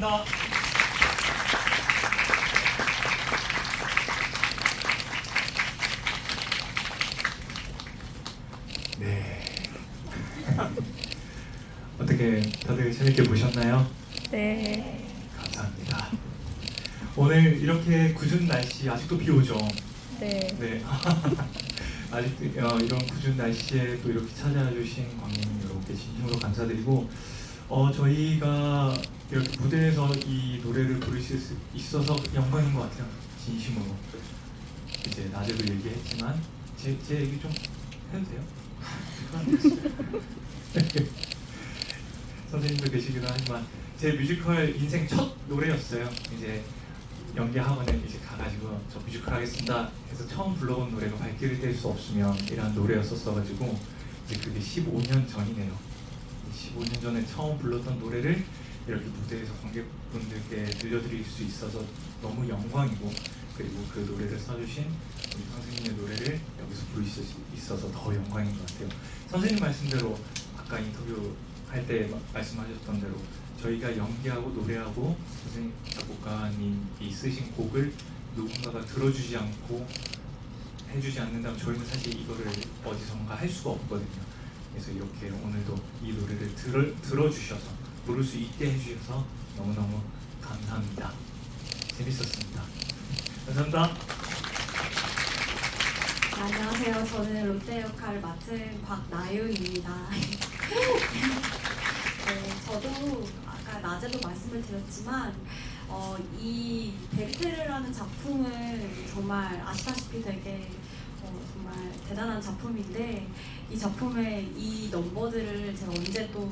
감사합니다. 네. 어떻게 다들 재밌게 보셨나요? 네. 감사합니다. 오늘 이렇게 궂은 날씨 아직도 비 오죠? 네. 네. 아직도 어, 이런 궂은 날씨에 또 이렇게 찾아와 주신 관객 여러분께 진심으로 감사드리고 어, 저희가 이렇게 무대에서 이 노래를 부르실 수 있어서 영광인 것 같아요. 진심으로. 이제 낮에도 얘기했지만 제, 제 얘기 좀 해도 돼요? 선생님도 계시기도 하지만 제 뮤지컬 인생 첫 노래였어요. 이제 연기 학원에 이제 가가지고 저 뮤지컬 하겠습니다 해서 처음 불러본 노래가 발길을 뗄 수 없으면 이라는 노래였었어가지고 이제 그게 15년 전이네요. 15년 전에 처음 불렀던 노래를 이렇게 무대에서 관객분들께 들려드릴 수 있어서 너무 영광이고 그리고 그 노래를 써주신 우리 선생님의 노래를 여기서 부를 수 있어서 더 영광인 것 같아요. 선생님 말씀대로 아까 인터뷰 할 때 말씀하셨던 대로 저희가 연기하고 노래하고 선생님 작곡가님이 쓰신 곡을 누군가가 들어주지 않고 해주지 않는다면 저희는 사실 이거를 어디선가 할 수가 없거든요. 그래서 이렇게 오늘도 이 노래를 들어, 들어주셔서 부를 수 있게 해주셔서 너무너무 감사합니다. 재밌었습니다. 감사합니다. 네, 안녕하세요. 저는 롯데 역할을 맡은 곽나윤입니다. 네, 저도 아까 낮에도 말씀을 드렸지만 어, 이 베르테르라는 작품은 정말 아시다시피 되게 어, 정말 대단한 작품인데 이 작품의 이 넘버들을 제가 언제 또,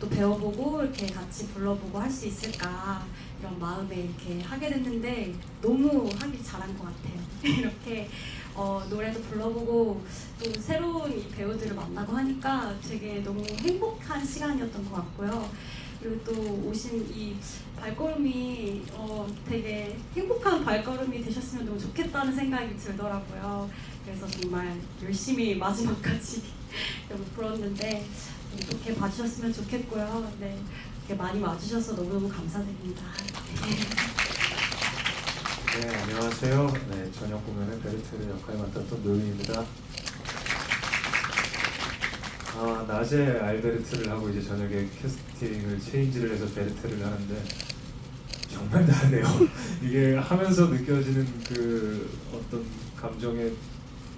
또 배워보고 이렇게 같이 불러보고 할 수 있을까 이런 마음에 이렇게 하게 됐는데 너무 하기 잘한 것 같아요. 이렇게 어, 노래도 불러보고 또 새로운 이 배우들을 만나고 하니까 되게 너무 행복한 시간이었던 것 같고요. 그리고 또 오신 이 발걸음이 어, 되게 행복한 발걸음이 되셨으면 너무 좋겠다는 생각이 들더라고요. 그래서 정말 열심히 마지막까지 불었는데 이렇게 봐주셨으면 좋겠고요. 네, 이렇게 많이 와주셔서 너무너무 감사드립니다. 네, 안녕하세요. 네, 저녁 공연의 베르테르 역할을 맡았던 노윤입니다. 아, 낮에 알베르트를 하고 이제 저녁에 캐스팅을 체인지를 해서 베르테르를 하는데 정말 다르네요. 이게 하면서 느껴지는 그 어떤 감정의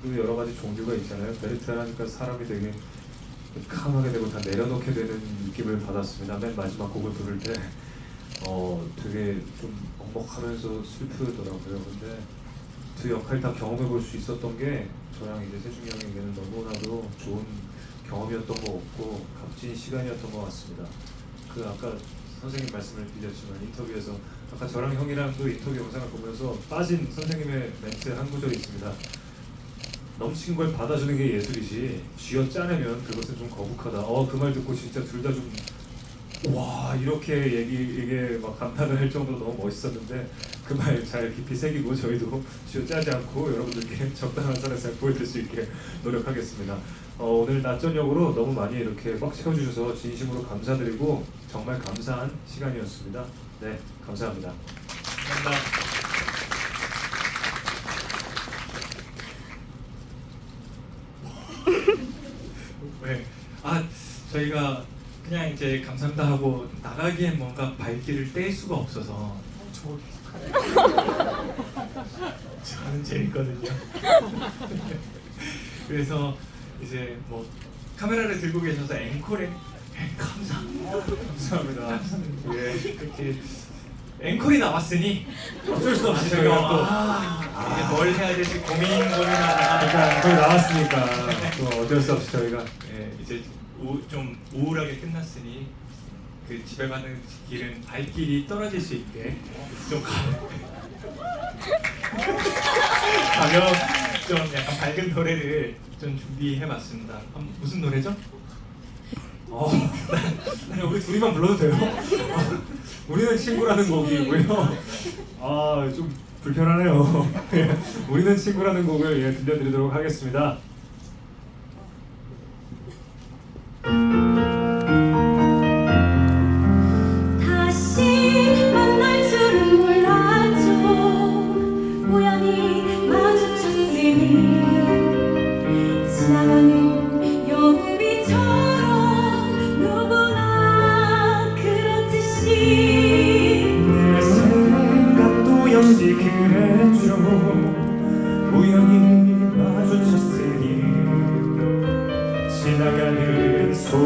그 여러 가지 종류가 있잖아요. 베르테르 하니까 사람이 되게 캄하게 되고 다 내려놓게 되는 느낌을 받았습니다. 맨 마지막 곡을 부를 때 어, 되게 좀 먹먹하면서 슬프더라고요. 근데 두 역할 다 경험해 볼 수 있었던 게 저랑 이제 세중이 형에게는 너무나도 좋은 경험이었던 것 같고 값진 시간이었던 것 같습니다. 그 아까 선생님 말씀을 드렸지만 인터뷰에서 아까 저랑 형이랑도 인터뷰 영상을 보면서 빠진 선생님의 멘트 한 구절이 있습니다. 넘치는 걸 받아주는 게 예술이지 쥐어 짜내면 그것은 좀 거북하다. 어 그 말 듣고 진짜 둘 다 좀 와 이렇게 얘기 이게 막 감탄을 할 정도로 너무 멋있었는데 그 말 잘 깊이 새기고 저희도 쥐어 짜지 않고 여러분들께 적당한 잘 보여드릴 수 있게 노력하겠습니다. 어, 오늘 낮 저녁으로 너무 많이 이렇게 꽉 채워주셔서 진심으로 감사드리고 정말 감사한 시간이었습니다. 네 감사합니다. 감사합니다. 네. 아 저희가 그냥 이제 감사합니다 하고 나가기엔 뭔가 발길을 뗄 수가 없어서 저계속하요 저는 재밌거든요. 그래서 이제 뭐 카메라를 들고 계셔서 앵콜에 감사합니다. 감사합니다. 예. 이렇게 앵콜이 나왔으니 어쩔 수 없이 저희가 저희가 또또 아, 이게 뭘 해야 될지 고민 고민하다가 일단 저희 나왔으니까 또 어쩔 수 없이 저희가 예, 이제 우, 좀 우울하게 끝났으니 그 집에 가는 길은 발길이 떨어질 수 있게 좀 가- 가면 좀 약간 밝은 노래를 좀 준비해봤습니다. 한- 무슨 노래죠? 어, 아니 우리 둘이만 불러도 돼요? 우리는 친구라는 곡이고요. 아, 좀 불편하네요. 예, 우리는 친구라는 곡을 예, 들려드리도록 하겠습니다.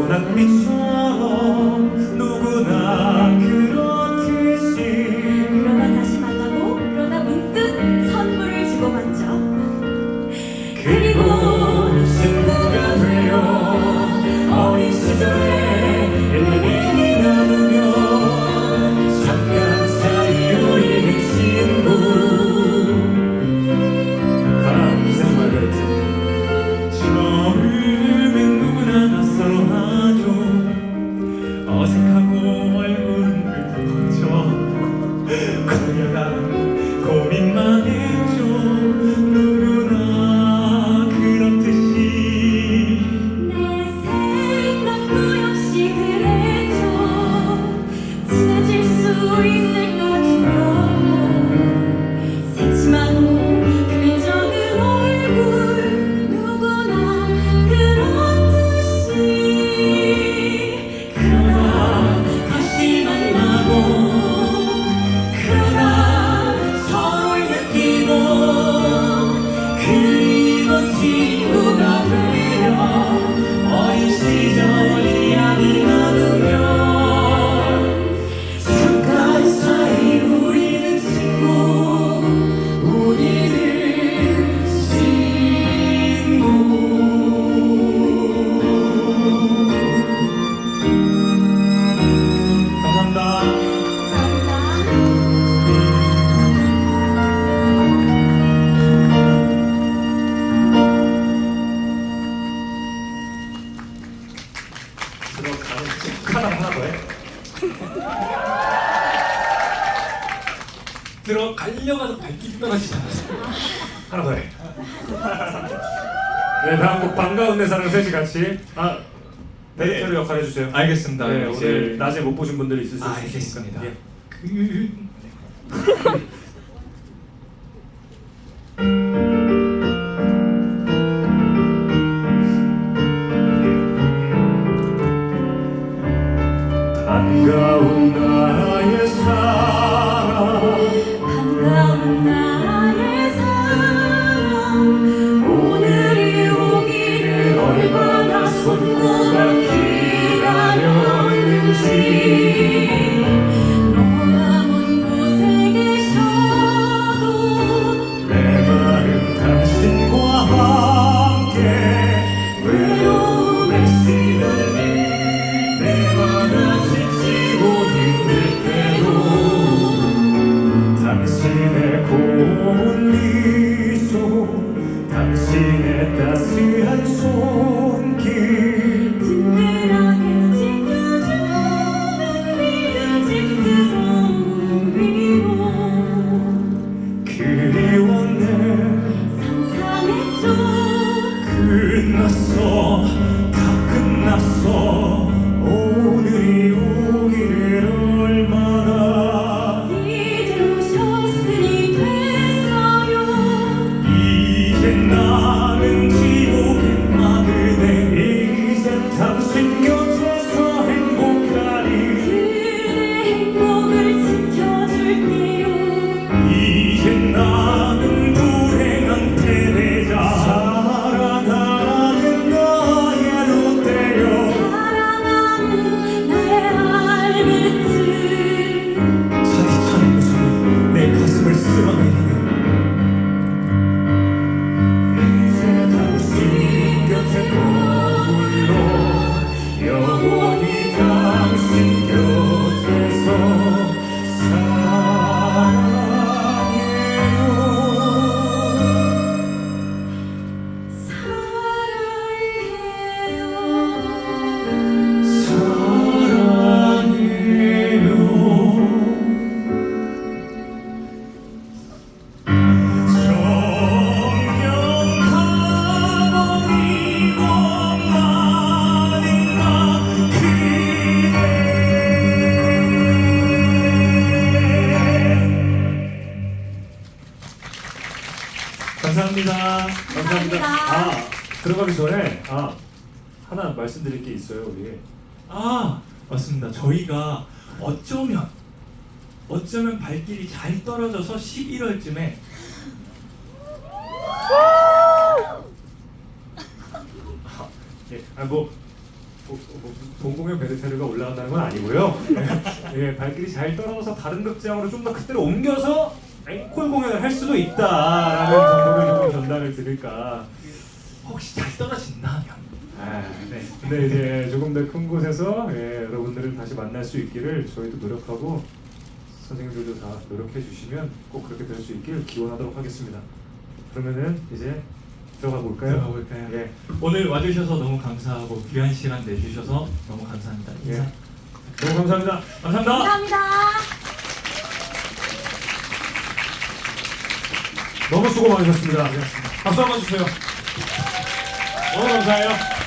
nagmisa 하나 더 해. 들어갈려가서 발길이 떨어지지 않았어. 하나 더 해. 네, 다음 곡 반가운 내 사랑 셋이 같이 아 데이터를 네. 역할 해주세요. 알겠습니다. 네, 이제- 오늘 낮에 못 보신 분들이 있을 아, 수 있으니까. 알겠습니다. 예. 그- 하나 말씀드릴 게 있어요. 우리 아 맞습니다. 저희가 어쩌면 어쩌면 발길이 잘 떨어져서 11월쯤에 예, 뭐, 뭐, 아뭐 동공연 베르테르가 올라간다는 건 아니고요. 예, 발길이 잘 떨어져서 다른 극장으로 좀 더 그때로 옮겨서 앵콜 공연을 할 수도 있다라는 정보를 조금 전달을 드릴까. 혹시 잘 떨어진다면 아, 네. 근데 이제 조금 더 큰 곳에서 예, 여러분들을 다시 만날 수 있기를 저희도 노력하고 선생님들도 다 노력해 주시면 꼭 그렇게 될 수 있길 기원하도록 하겠습니다. 그러면은 이제 들어가 볼까요? 들어가 볼까요? 예. 오늘 와주셔서 너무 감사하고 귀한 시간 내주셔서 너무 감사합니다. 예. 인사. 너무 감사합니다. 감사합니다. 감사합니다. 너무 수고 많으셨습니다. 박수 한번 주세요. 너무 감사해요.